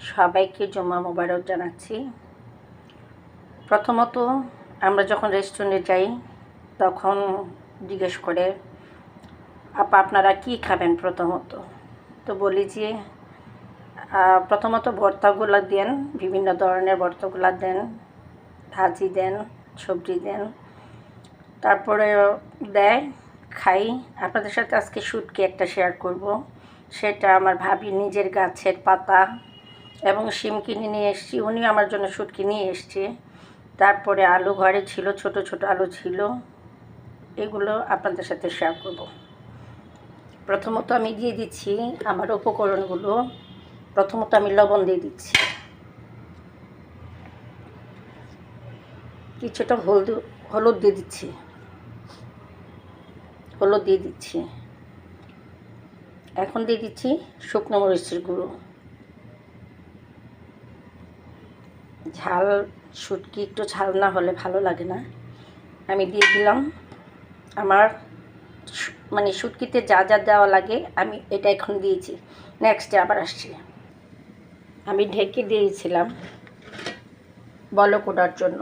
সবাইকে জমা মোবারক জানাচ্ছি। প্রথমত আমরা যখন রেস্টুরেন্টে যাই, তখন জিজ্ঞেস করে, আপা, আপনারা কি খাবেন প্রথমত? তো বলি যে প্রথমত ভর্তাগুলো দেন, বিভিন্ন ধরনের ভর্তাগুলো দেন, ভাজি দেন, সবজি দেন। তারপরে দেয়, খাই। আপনাদের সাথে আজকে শুটকি একটা শেয়ার করব। সেটা আমার ভাবি নিজের গাছের পাতা এবং শিম কিনে নিয়ে এসেছি। উনি আমার জন্য শুটকি নিয়ে এসছে। তারপরে আলু ঘরে ছিল, ছোট ছোট আলু ছিল। এগুলো আপনাদের সাথে শেয়ার করব। প্রথমত আমি দিয়ে দিচ্ছি আমার উপকরণগুলো। প্রথমত আমি লবণ দিয়ে দিচ্ছি। কিছুটা হলুদ হলুদ দিয়ে দিচ্ছি। হলুদ দিয়ে দিচ্ছি। এখন দিয়ে দিচ্ছি শুকনো মরিচের গুঁড়ো। ঝাল, শুটকি একটু ঝাল না হলে ভালো লাগে না। আমি দিয়ে দিলাম। আমার মানে শুটকিতে যা যা দেওয়া লাগে আমি এটা এখন দিয়েছি। নেক্সটে আবার আসছি। আমি ঢেকে দিয়েছিলাম বলক ওঠার জন্য।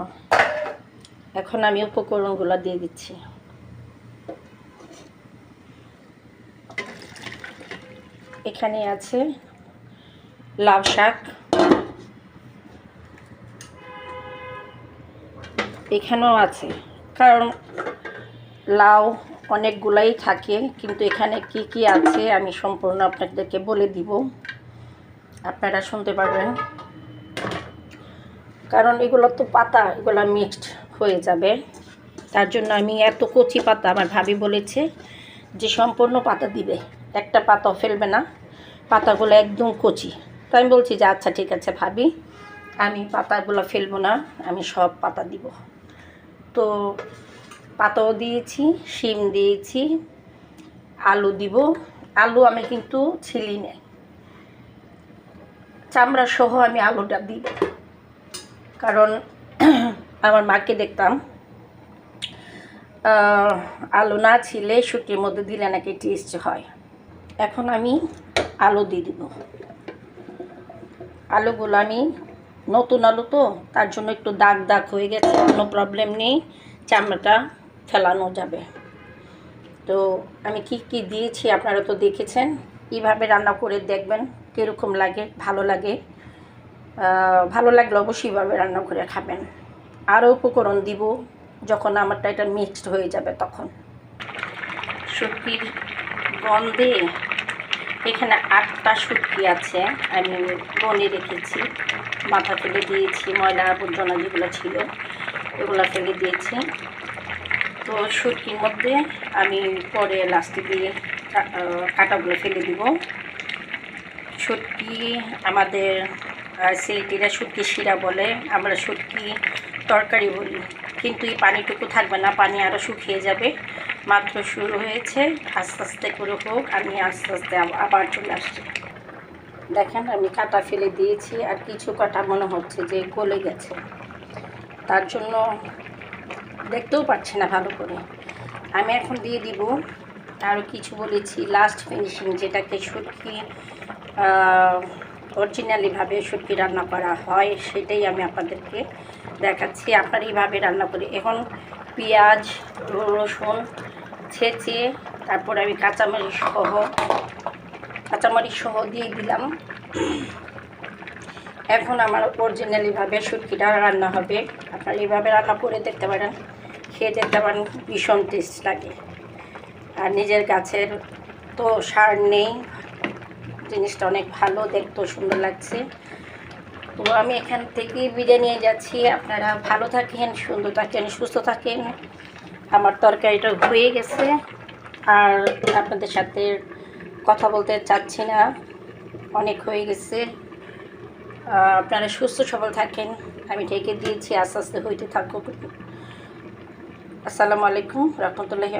এখন আমি উপকরণগুলো দিয়ে দিচ্ছি। এখানে আছে লাউ শাক। এখানেও আছে। কারণ লাউ অনেকগুলাই থাকে, কিন্তু এখানে কি কি আছে আমি সম্পূর্ণ আপনাদেরকে বলে দিব। আপনারা শুনতে পারবেন। কারণ এগুলো তো পাতা, এগুলো মিক্সড হয়ে যাবে। তার জন্য আমি এত কচি পাতা, আমার ভাবি বলেছে যে সম্পূর্ণ পাতা দিবে। একটা পাতাও ফেলবে না। পাতাগুলো একদম কচি। তো আমি বলছি যে আচ্ছা ঠিক আছে ভাবি, আমি পাতাগুলো ফেলব না, আমি সব পাতা দিব। তো পাতাও দিয়েছি, শিম দিয়েছি, আলু দিব। আলু আমি কিন্তু ছিলি নেই চামড়া সহ আমি আলুটা দিই কারণ আমার মাকে দেখতাম। আলু না ছিলে, শুটির মধ্যে দিলে নাকি টেস্ট হয়। এখন আমি আলু দিয়ে দিব। আলুগুলো আমি নতুন আলু তো, তার জন্য একটু দাগ দাগ হয়ে গেছে, কোনো প্রবলেম নেই, চামড়াটা ফেলানো যাবে। তো আমি কি কি দিয়েছি আপনারা তো দেখেছেন, এইভাবে রান্না করে দেখবেন কীরকম লাগে, ভালো লাগে। ভালো লাগলে অবশ্যই এইভাবে রান্না করে খাবেন। আরও উপকরণ দিব, যখন আমারটা এটা মিক্সড হয়ে যাবে তখন। শুটকির গন্ধে এখানে আটটা শুটকি আছে, আমি বনে রেখেছি। মাথা ফেলে দিয়েছি, ময়লা আবর্জনা যেগুলো ছিল এগুলো ফেলে দিয়েছি। তো শুটকির মধ্যে আমি পরে লাস্টে দিয়ে কাঁটাগুলো ফেলে দিব। শুটকি আমাদের সিলেটিরা শুটকি শিরা বলে। আমরা শুটকি তরকারি বলি কিন্তু এই পানিটুকু থাকবে না, পানি আরও শুকিয়ে যাবে। মাত্র শুরু হয়েছে, আস্তে আস্তে করে হোক, আমি আস্তে আস্তে আবার চলে আসছি। দেখেন, আমি কাটা ফেলে দিয়েছি, আর কিছু কাটা মনে হচ্ছে যে গলে গেছে। তার জন্য দেখতেও পাচ্ছি না ভালো করে। আমি এখন দিয়ে দিব আরও কিছু বলেছি লাস্ট ফিনিশিং যেটাকে শুটকি অরিজিনালিভাবে শুটকি রান্না করা হয়, সেটাই আমি আপনাদেরকে দেখাচ্ছি। আপনারা এইভাবে রান্না করি। এখন পেঁয়াজ, রসুন ছেঁচে, তারপর আমি কাঁচামরিচ সহ কাঁচামরিচ সহ দিয়ে দিলাম। এখন আমার অরিজিনালিভাবে শুটকিটা রান্না হবে। আপনারা এইভাবে রান্না করে দেখতে পারেন। খেয়ে দেখতে পারেন, ভীষণ টেস্ট লাগে। আর নিজের গাছের তো সার নেই। জিনিসটা অনেক ভালো, দেখতেও সুন্দর লাগছে। তো আমি এখান থেকে বিদায় নিয়ে যাচ্ছি। আপনারা ভালো থাকেন, সুন্দর থাকেন, সুস্থ থাকেন। আমার তরকারিটা হয়ে গেছে। আর আপনাদের সাথে কথা বলতে চাচ্ছি না। অনেক হয়ে গেছে। আপনারা সুস্থ সবল থাকেন। আমি ঢেকে দিয়েছি, আস্তে আস্তে হইতে থাকুক। আসসালামু আলাইকুম, রহমতুল্লাহি